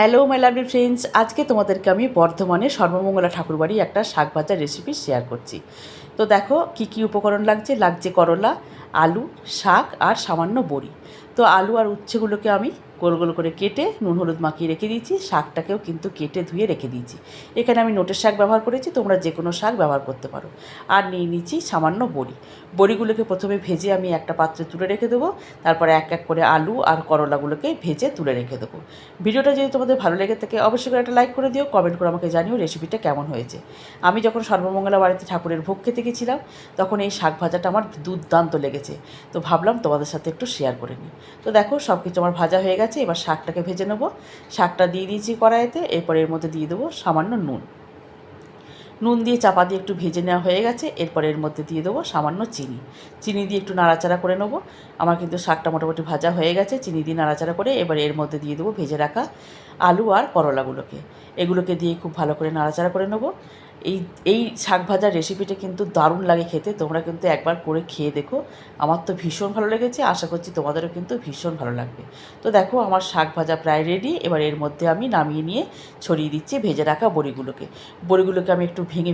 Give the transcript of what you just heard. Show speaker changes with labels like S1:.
S1: Hello my lovely friends আজকে তোমাদেরকে আমি বর্ধমানে সর্বমঙ্গলা ঠাকুরবাড়ি একটা শাক ভাজার রেসিপি শেয়ার করছি। তো দেখো, কি কি উপকরণ লাগছে? লাগছে করলা, আলু, শাক আর সামান্য বড়ি। তো আলু আর উচ্ছেগুলোকে আমি গোল গোল করে কেটে নুন হলুদ মাখিয়ে রেখে দিয়েছি। শাকটাকেও কিন্তু কেটে ধুয়ে রেখে দিয়েছি। এখানে আমি নোটের শাক ব্যবহার করেছি, তোমরা যে কোনো শাক ব্যবহার করতে পারো। আর নিয়ে নিচ্ছি সামান্য বড়ি। বড়িগুলোকে প্রথমে ভেজে আমি একটা পাত্রে তুলে রেখে দেবো। তারপরে এক এক করে আলু আর করলাগুলোকে ভেজে তুলে রেখে দেবো। ভিডিওটা যদি তোমাদের ভালো লেগে থাকে, অবশ্যই করে একটা লাইক করে দিও, কমেন্ট করে আমাকে জানিও রেসিপিটা কেমন হয়েছে। আমি যখন সর্বমঙ্গলা বাড়িতে ঠাকুরের ভোগ খেতে গেছিলাম, তখন এই শাক ভাজাটা আমার দুর্দান্ত লেগেছে। তো ভাবলাম তোমাদের সাথে একটু শেয়ার করে নিই। তো দেখো সব কিছু আমার ভাজা হয়ে গেছে, এবার শাকটাকে ভেজে নেব। শাকটা দিয়ে দিয়েছি কড়াইতে, এরপর এর মধ্যে দিয়ে দেবো সামান্য নুন। নুন দিয়ে চাপা দিয়ে একটু ভেজে নেওয়া হয়ে গেছে, এরপর এর মধ্যে দিয়ে দেবো সামান্য চিনি। চিনি দিয়ে একটু নাড়াচাড়া করে নেব। আমার কিন্তু শাকটা মোটামুটি ভাজা হয়ে গেছে, চিনি দিয়ে নাড়াচাড়া করে এবার এর মধ্যে দিয়ে দেবো ভেজে রাখা আলু আর করলাগুলোকে। এগুলোকে দিয়ে খুব ভালো করে নাড়াচাড়া করে নেব। এই এই শাক ভাজার রেসিপিটা কিন্তু দারুণ লাগে খেতে। তোমরা কিন্তু একবার করে খেয়ে দেখো। আমার তো ভীষণ ভালো লেগেছে। আশা করছি তোমাদেরও কিন্তু ভীষণ ভালো লাগবে। তো দেখো, আমার শাক ভাজা প্রায় রেডি এবার এর মধ্যে আমি নামিয়ে নিয়ে ছড়িয়ে দিচ্ছি ভেজে রাখা বড়িগুলোকে। বড়িগুলোকে আমি একটু ভেঙে ভেঙে